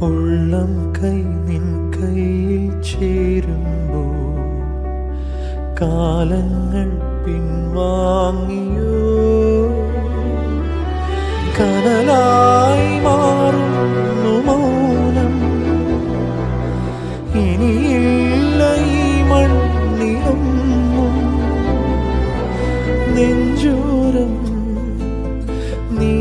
ഉള്ളം കൈ നിൻ കയ്യിൽ ചേരുമ്പോൾ കാലങ്ങൾ പിൻവാങ്ങിയോ? കനലായി മാറുന്നു മൗനം. ഇനിയില്ല ഈ മണ്ണിലും നെഞ്ചോരം നീ